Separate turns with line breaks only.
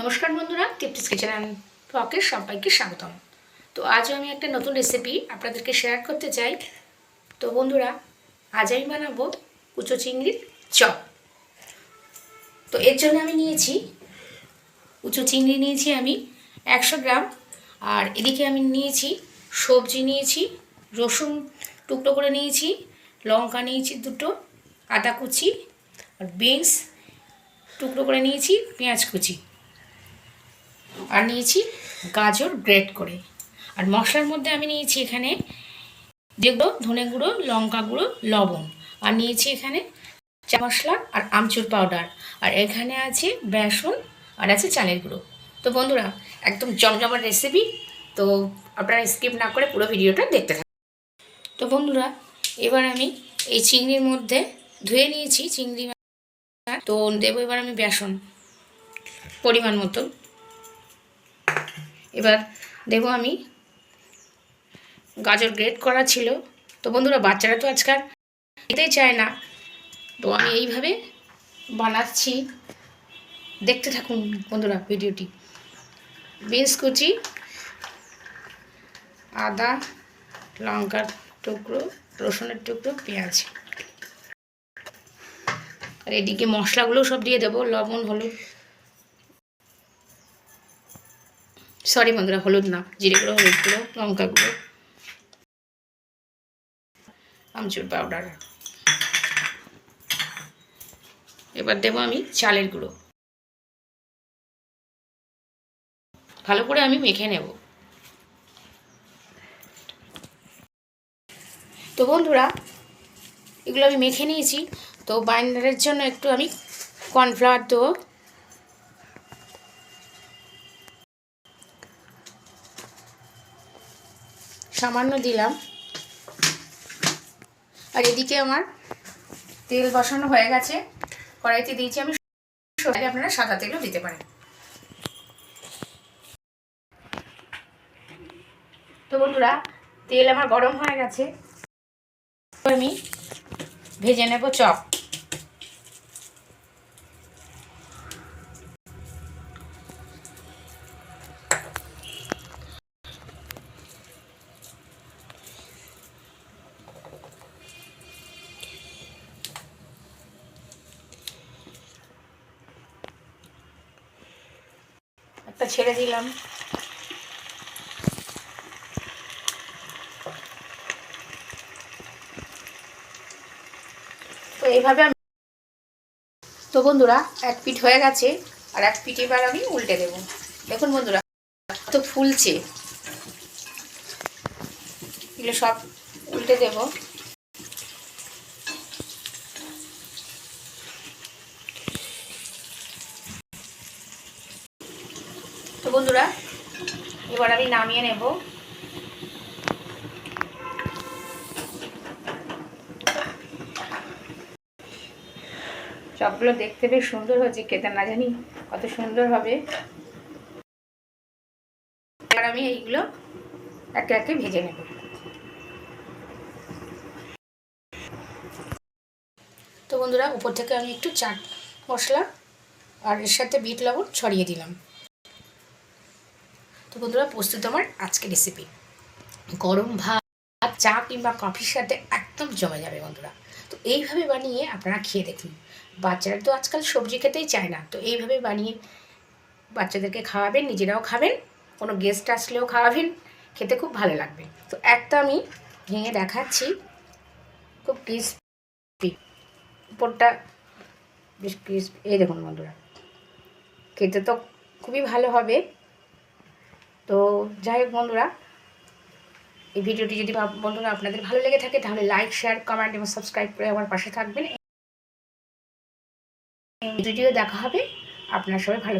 নমস্কার বন্ধুরা টিপটিস kitchen and ব্লকের সবাইকে স্বাগতম। তো আজও আমি একটা নতুন রেসিপি আপনাদেরকে শেয়ার করতে চাই। তো বন্ধুরা, আজ আমি বানাবো কুচো চিংড়ির চপ। তো এর জন্য আমি নিয়েছি উঁচু চিংড়ি নিয়েছি আমি একশো গ্রাম, আর এদিকে আমি নিয়েছি সবজি নিয়েছি, রসুন টুকরো করে নিয়েছি, লঙ্কা নিয়েছি দুটো, আদা কুচি, আর বিনস টুকরো করে নিয়েছি পেঁয়াজ কুচি। আর নিয়েছি গাজর গ্রেট করে। আর মশলার মধ্যে আমি নিয়েছি এখানে যেগুলো ধনে গুঁড়ো, লঙ্কা গুঁড়ো, লবণ। আর নিয়েছি এখানে চা মশলা আর আমচুর পাউডার। আর এখানে আছে বেসন আর আছে চালের গুঁড়ো। তো বন্ধুরা, একদম জমজমার রেসিপি তো আপনারা স্কিপ না করে পুরো ভিডিওটা দেখতে থাকুন। তো বন্ধুরা, এবার আমি এই চিংড়ির মধ্যে ধুয়ে নিয়েছি, চিংড়ি তো দেবো এবার আমি বেসন, পরিমাণ মতো। এবার দেবো আমি গাজর গ্রেট করা ছিল। তো বন্ধুরা, বাচ্চারা তো আজকাল খেতেই চায় না। তো আমি এইভাবে বানাচ্ছি। দেখতে থাকুন বন্ধুরা ভিডিওটি। বিনস কুচি, আদা, লঙ্কার টুকরো, রসুনের টুকরো, পেঁয়াজ। আর এদিকে মশলাগুলো সব দিয়ে দেবো, লবণ, হলুদ। সরি বন্ধুরা, হলুদ না, জিরে গুঁড়ো, হলুদ গুঁড়ো, লঙ্কা গুঁড়ো। আমচুর পাউডার এবার দেবো আমি চালের গুঁড়ো। ভালো করে আমি মেখে নেব। তো বন্ধুরা, এগুলো আমি মেখে নিয়েছি। তো বাইন্ডারের জন্য একটু আমি কর্নফ্লাওয়ার দেবো। সামান্য দিলাম। আর এদিকে আমার তেল বসানো হয়ে গেছে। কড়াইতে দিয়েছি আমি আপনারা সাদা তেলও দিতে পারেন। তো বন্ধুরা, তেল আমার গরম হয়ে গেছে। আমি ভেজে নেব চপ। ছেড়ে দিলাম। তো এইভাবে আমি তো বন্ধুরা, এক পিঠ হয়ে গেছে, আর এক পিঠ এবার আমি উল্টে দেব। দেখুন বন্ধুরা তো ফুলছে। এগুলো সব উল্টে দেব। তো বন্ধুরা, এবার আমি নামিয়ে নেব। চপগুলো দেখতে বেশ সুন্দর হয়েছে খেতে না জানি কত সুন্দর হবে। এবার আমি এইগুলো একে একে ভেজে নেব। তো বন্ধুরা, উপর থেকে আমি একটু চাট মশলা আর এর সাথে বিট লবণ ছড়িয়ে দিলাম। তো বন্ধুরা, প্রস্তুত আমার আজকের রেসিপি গরম ভাত, চা কিংবা কফির সাথে একদম জমে যাবে বন্ধুরা। তো এইভাবে বানিয়ে আপনারা খেয়ে দেখুন। বাচ্চারা তো আজকাল সবজি খেতেই চায় না। তো এইভাবে বানিয়ে বাচ্চাদেরকে খাওয়াবেন, নিজেরাও খাবেন, কোনো গেস্ট আসলেও খাওয়াবেন, খেতে খুব ভালো লাগবে। তো একটা আমি ভেঙে দেখাচ্ছি, খুব ক্রিসপি উপরটা বেশ ক্রিসপি এই দেখুন বন্ধুরা, খেতে তো খুবই ভালো হবে। তো যাই হোক বন্ধুরা, এই ভিডিওটি যদি বন্ধুরা আপনাদের ভালো লেগে থাকে, তাহলে লাইক শেয়ার কমেন্ট এবং সাবস্ক্রাইব করে আমার পাশে থাকবেন। ভিডিও দেখা হবে। আপনার সবাই ভালো